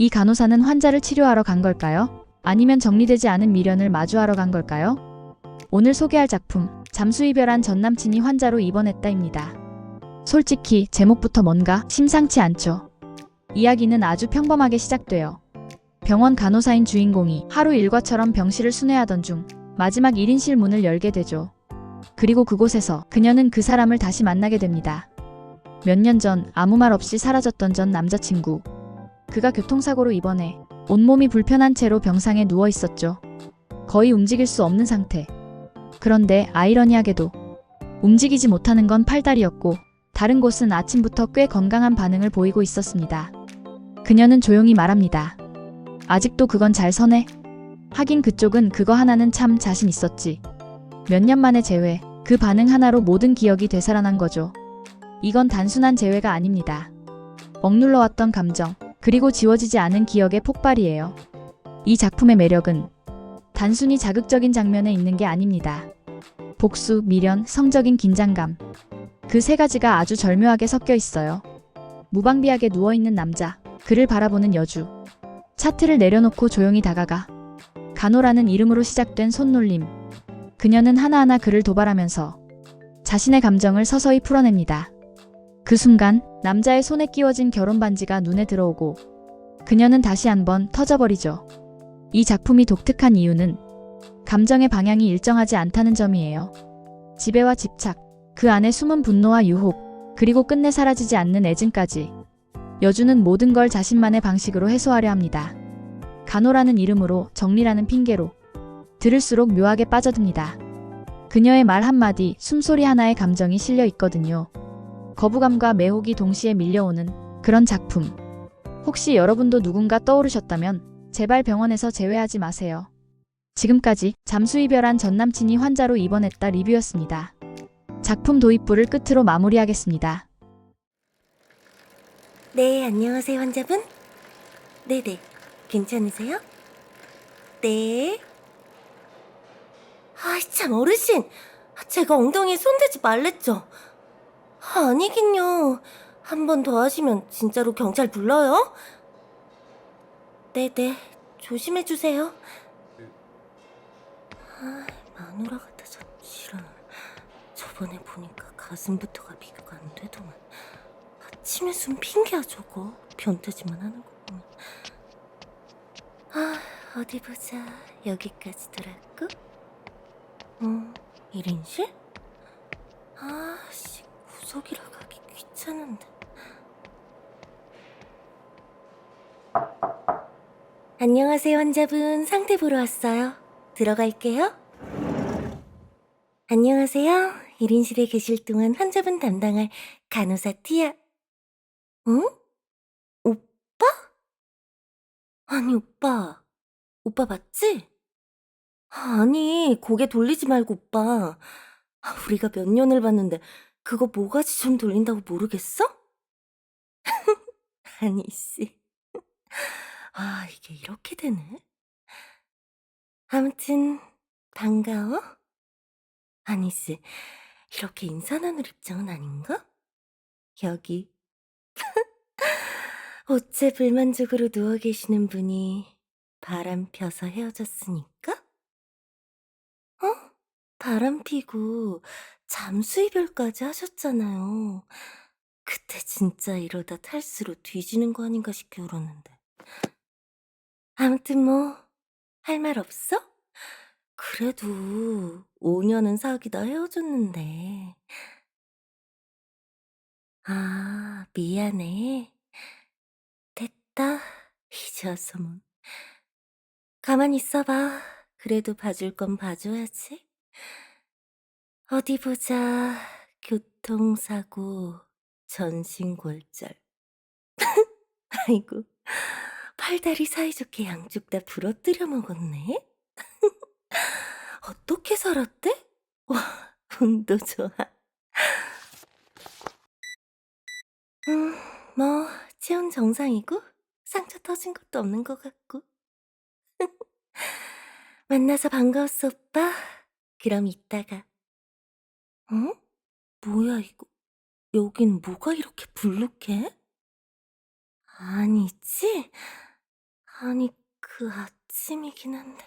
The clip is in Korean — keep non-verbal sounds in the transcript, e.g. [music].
이 간호사는 환자를 치료하러 간 걸까요? 아니면 정리되지 않은 미련을 마주하러 간 걸까요? 오늘 소개할 작품, 잠수 이별한 전 남친이 환자로 입원했다입니다. 솔직히 제목부터 뭔가 심상치 않죠. 이야기는 아주 평범하게 시작돼요. 병원 간호사인 주인공이 하루 일과처럼 병실을 순회하던 중 마지막 1인실 문을 열게 되죠. 그리고 그곳에서 그녀는 그 사람을 다시 만나게 됩니다. 몇 년 전 아무 말 없이 사라졌던 전 남자친구. 그가 교통사고로 입원해 온몸이 불편한 채로 병상에 누워 있었죠. 거의 움직일 수 없는 상태. 그런데 아이러니하게도 움직이지 못하는 건 팔다리였고 다른 곳은 아침부터 꽤 건강한 반응을 보이고 있었습니다. 그녀는 조용히 말합니다. 아직도 그건 잘 서네. 하긴 그쪽은 그거 하나는 참 자신 있었지. 몇 년 만에 재회, 그 반응 하나로 모든 기억이 되살아난 거죠. 이건 단순한 재회가 아닙니다. 억눌러왔던 감정, 그리고 지워지지 않은 기억의 폭발이에요. 이 작품의 매력은 단순히 자극적인 장면에 있는 게 아닙니다. 복수, 미련, 성적인 긴장감. 그 세 가지가 아주 절묘하게 섞여 있어요. 무방비하게 누워있는 남자, 그를 바라보는 여주. 차트를 내려놓고 조용히 다가가. 간호라는 이름으로 시작된 손놀림. 그녀는 하나하나 그를 도발하면서 자신의 감정을 서서히 풀어냅니다. 그 순간 남자의 손에 끼워진 결혼 반지가 눈에 들어오고 그녀는 다시 한번 터져버리죠. 이 작품이 독특한 이유는 감정의 방향이 일정하지 않다는 점이에요. 지배와 집착, 그 안에 숨은 분노와 유혹, 그리고 끝내 사라지지 않는 애증까지. 여주는 모든 걸 자신만의 방식으로 해소하려 합니다. 간호라는 이름으로 정리라는 핑계로 들을수록 묘하게 빠져듭니다. 그녀의 말 한마디, 숨소리 하나에 감정이 실려 있거든요. 거부감과 매혹이 동시에 밀려오는 그런 작품. 혹시 여러분도 누군가 떠오르셨다면 제발 병원에서 제외하지 마세요. 지금까지 잠수 이별한 전 남친이 환자로 입원했다 리뷰였습니다. 작품 도입부를 끝으로 마무리하겠습니다. 네, 안녕하세요, 환자분. 네네, 괜찮으세요? 네. 아이, 참, 어르신. 제가 엉덩이에 손대지 말랬죠. 아니긴요. 한 번 더 하시면 진짜로 경찰 불러요? 네네, 조심해주세요. 아, 마누라 같아서 싫어. 저번에 보니까 가슴부터가 비교가 안 되더만. 아침에 숨 핑계야 저거 변태지만 하는 거 보면 아 어디 보자 여기까지 돌았고 어 1인실? 아 씨 구석이라 가기 귀찮은데 안녕하세요 환자분 상태 보러 왔어요 들어갈게요 안녕하세요 1인실에 계실 동안 환자분 담당할 간호사 티아 응? 오빠? 아니, 오빠. 오빠 맞지? 아니, 고개 돌리지 말고, 오빠. 아, 우리가 몇 년을 봤는데, 그거 뭐가지 좀 돌린다고 모르겠어? [laughs] 아니, 씨. 아, 이게 이렇게 되네? 아무튼, 반가워? 아니, 씨. 이렇게 인사 나눌 입장은 아닌가? 여기 [laughs] 어째 불만족으로 누워 계시는 분이 바람 펴서 헤어졌으니까? 어? 바람 피고 잠수 이별까지 하셨잖아요. 그때 진짜 이러다 탈수로 뒤지는 거 아닌가 싶게 울었는데. 아무튼 뭐, 할 말 없어? 그래도 5년은 사귀다 헤어졌는데. 아, 미안해. 됐다. 이제 와서 뭐. 가만히 있어봐. 그래도 봐줄 건 봐줘야지. 어디 보자. 교통사고, 전신골절. [laughs] 아이고, 팔다리 사이좋게 양쪽 다 부러뜨려 먹었네. [laughs] 어떻게 살았대? 와, 운도 좋아. 음, 뭐, 체온 정상이고, 상처 터진 것도 없는 것 같고. [laughs] 만나서 반가웠어, 오빠. 그럼 이따가. 어? 뭐야, 이거. 여긴 뭐가 이렇게 불룩해? 아니지? 아니, 그 아침이긴 한데.